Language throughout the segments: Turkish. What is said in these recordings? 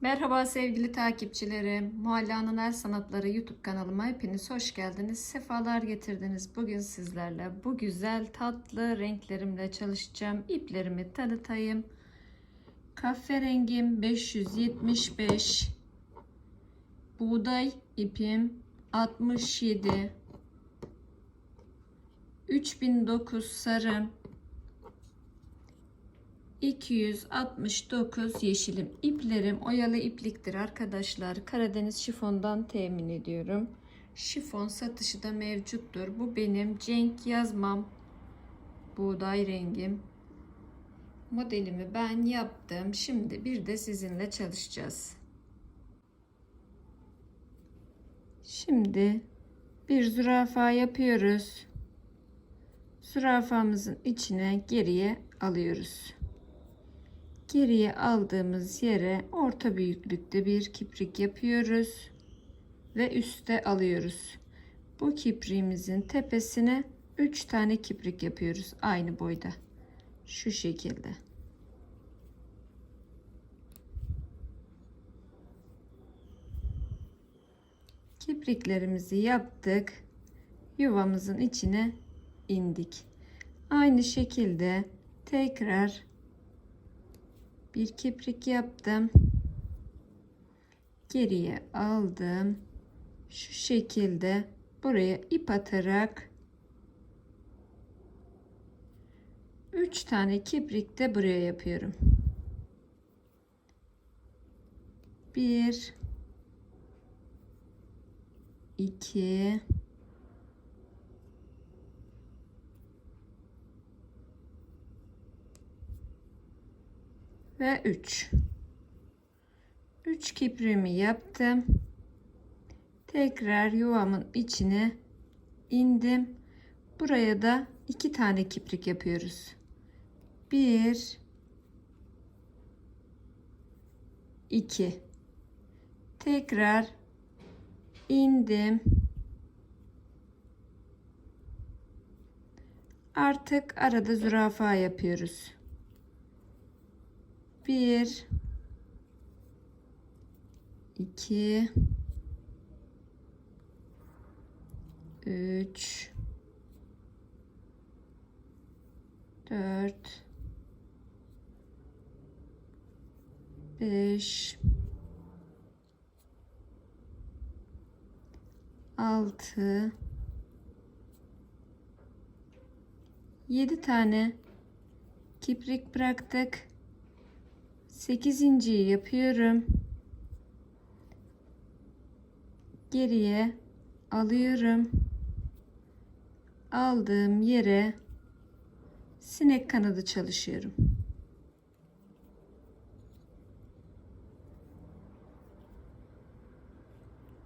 Merhaba sevgili takipçilerim. Muhalla'nın El Sanatları YouTube kanalıma hepiniz hoş geldiniz. Sefalar getirdiniz. Bugün sizlerle bu güzel tatlı renklerimle çalışacağım. İplerimi tanıtayım. Kahverengim 575. Buğday ipim 67. 3009 sarı. 269 yeşilim. İplerim oyalı ipliktir arkadaşlar. Karadeniz şifondan temin ediyorum. Şifon satışı da mevcuttur. Bu benim cenk yazmam. Buğday rengim. Modelimi ben yaptım. Şimdi bir de sizinle çalışacağız. Şimdi bir zürafa yapıyoruz. Zürafamızın içine geriye alıyoruz geriye aldığımız yere orta büyüklükte bir kiprik yapıyoruz ve üste alıyoruz. Bu kipriğimizin tepesine 3 tane kiprik yapıyoruz aynı boyda. Şu şekilde. Kipriklerimizi yaptık. Yuvamızın içine indik. Aynı şekilde tekrar bir kiprik yaptım. Geriye aldım. Şu şekilde buraya ip atarak 3 tane kiprik de buraya yapıyorum. 1 2 ve 3 3 kiprimi yaptım. Tekrar yuvamın içine indim. Buraya da iki tane kiprik yapıyoruz. 1 2 tekrar indim. Artık arada zürafa yapıyoruz bir, iki, üç, dört, beş, altı, yedi tane kiprik bıraktık. 8 inciyi yapıyorum. Geriye alıyorum. Aldığım yere sinek kanadı çalışıyorum.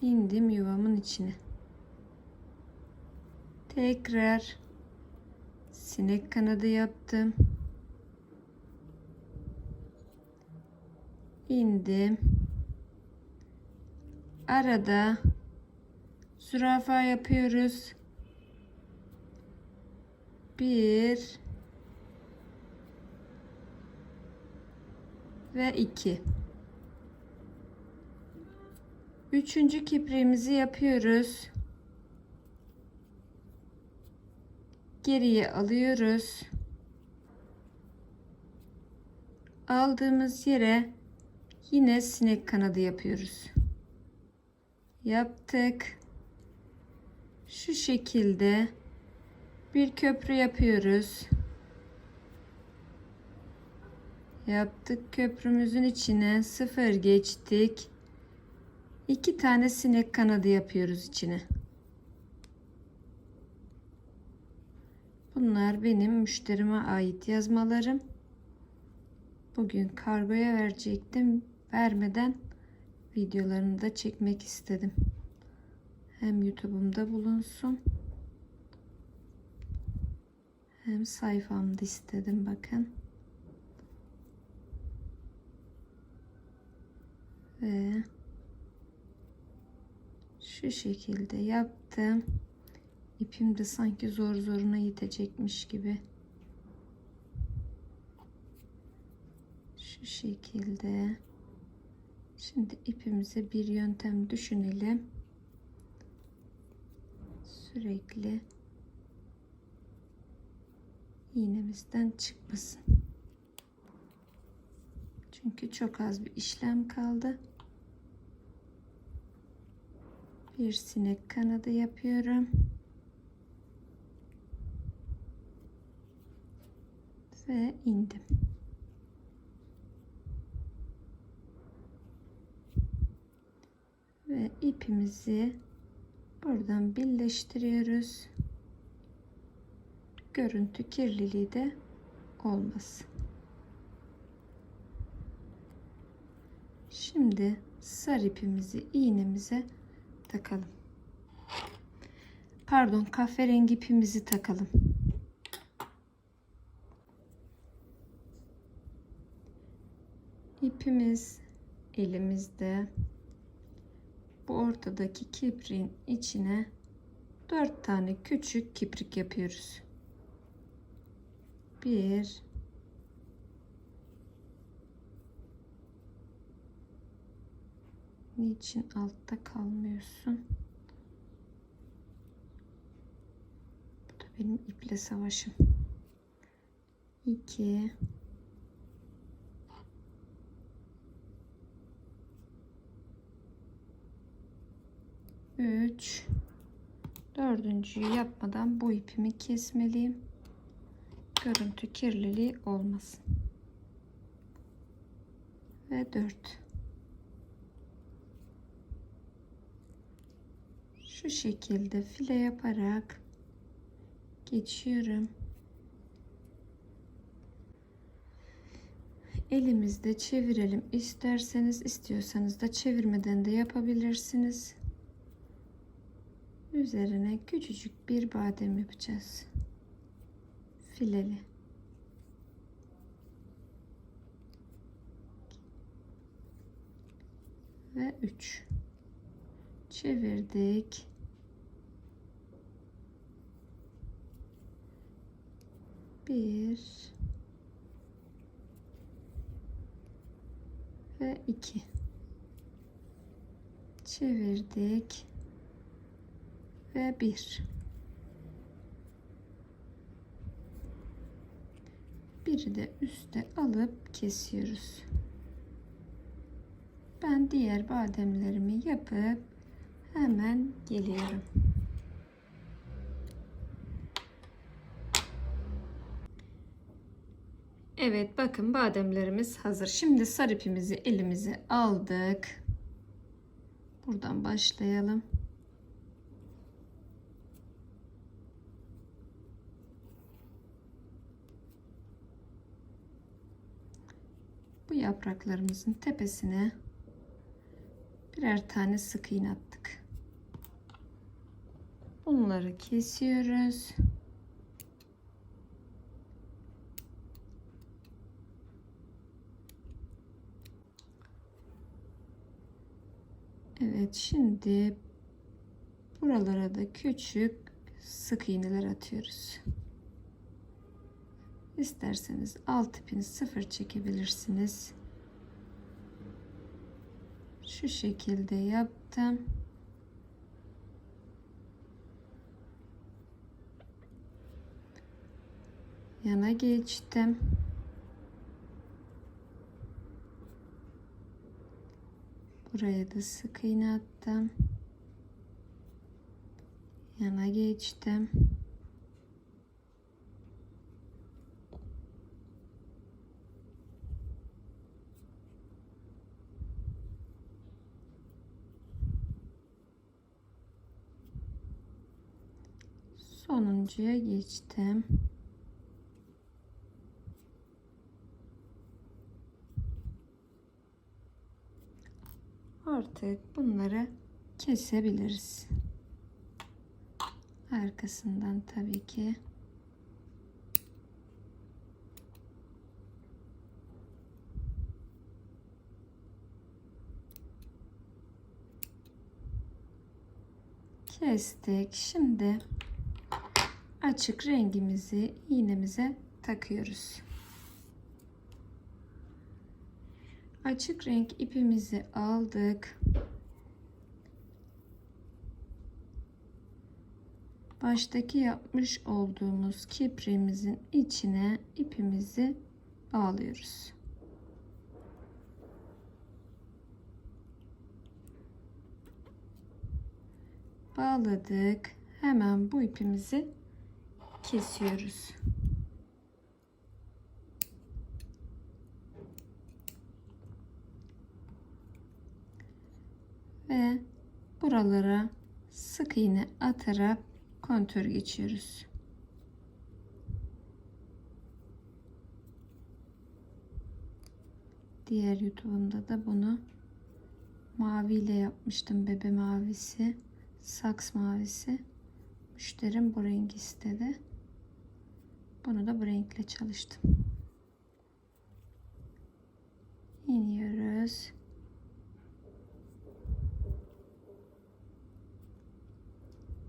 indim yuvamın içine. Tekrar sinek kanadı yaptım. İndim. Arada zürafa yapıyoruz. Bir ve iki. Üçüncü kipriğimizi yapıyoruz. Geriye alıyoruz. Aldığımız yere Yine sinek kanadı yapıyoruz. Yaptık. Şu şekilde bir köprü yapıyoruz. Yaptık köprümüzün içine sıfır geçtik. İki tane sinek kanadı yapıyoruz içine. Bunlar benim müşterime ait yazmalarım. Bugün kargoya verecektim vermeden videolarını da çekmek istedim. Hem YouTube'umda bulunsun. Hem sayfamda istedim bakın. Ve şu şekilde yaptım. İpim de sanki zor zoruna yetecekmiş gibi. Şu şekilde Şimdi ipimize bir yöntem düşünelim. Sürekli iğnemizden çıkmasın. Çünkü çok az bir işlem kaldı. Bir sinek kanadı yapıyorum. Ve indim. Ve ipimizi buradan birleştiriyoruz. Görüntü kirliliği de olmasın. Şimdi sarı ipimizi iğnemize takalım. Pardon kahverengi ipimizi takalım. İpimiz elimizde. Bu ortadaki kipriğin içine dört tane küçük kiprik yapıyoruz. Bir Niçin altta kalmıyorsun? Bu da benim iple savaşım. 2 3 Dördüncüyü yapmadan bu ipimi kesmeliyim. Görüntü kirliliği olmasın. Ve 4 şu şekilde file yaparak geçiyorum. Elimizde çevirelim isterseniz istiyorsanız da çevirmeden de yapabilirsiniz. Üzerine küçücük bir badem yapacağız. Fileli. Ve 3 çevirdik. Bir ve iki çevirdik ve bir biri de üste alıp kesiyoruz. Ben diğer bademlerimi yapıp hemen geliyorum. Evet bakın bademlerimiz hazır. Şimdi sarı ipimizi elimize aldık. Buradan başlayalım. Bu yapraklarımızın tepesine birer tane sık iğne attık. Bunları kesiyoruz. Evet şimdi buralara da küçük sık iğneler atıyoruz. İsterseniz alt ipini sıfır çekebilirsiniz. Şu şekilde yaptım. Yana geçtim. Buraya da sık iğne attım. Yana geçtim. Sonuncuya geçtim. Artık bunları kesebiliriz. Arkasından tabii ki kestik. Şimdi açık rengimizi iğnemize takıyoruz. Açık renk ipimizi aldık. Baştaki yapmış olduğumuz kipriğimizin içine ipimizi bağlıyoruz. Bağladık. Hemen bu ipimizi kesiyoruz. Ve buralara sık iğne atarak kontör geçiyoruz. Diğer YouTube'umda da bunu maviyle yapmıştım. Bebe mavisi, saks mavisi. Müşterim bu rengi istedi. Bunu da bu renkle çalıştım. İniyoruz.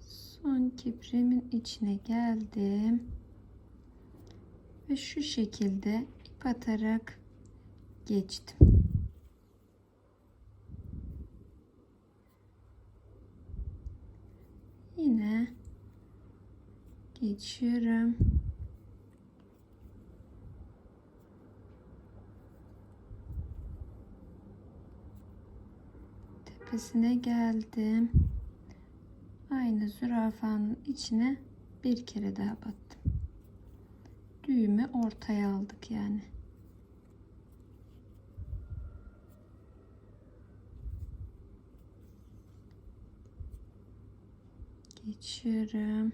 Son kiprimin içine geldim. Ve şu şekilde ip atarak geçtim. Yine geçiyorum. Tepesine geldim. Aynı zürafanın içine bir kere daha battım. Düğümü ortaya aldık yani. Geçiyorum.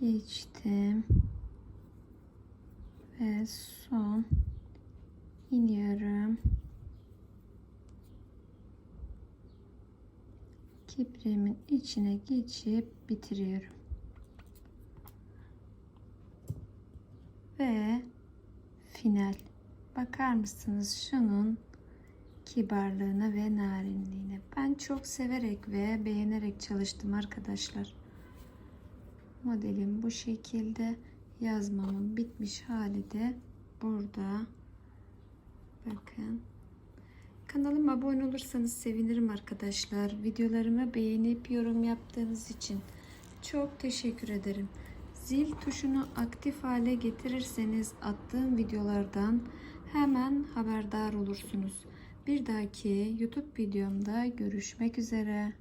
Geçtim. Ve son. İniyorum. Kiprimin içine geçip bitiriyorum. Ve final. Bakar mısınız şunun kibarlığına ve narinliğine? Ben çok severek ve beğenerek çalıştım arkadaşlar modelim bu şekilde yazmamın bitmiş hali de burada. Bakın. Kanalıma abone olursanız sevinirim arkadaşlar. Videolarımı beğenip yorum yaptığınız için çok teşekkür ederim. Zil tuşunu aktif hale getirirseniz attığım videolardan hemen haberdar olursunuz. Bir dahaki youtube videomda görüşmek üzere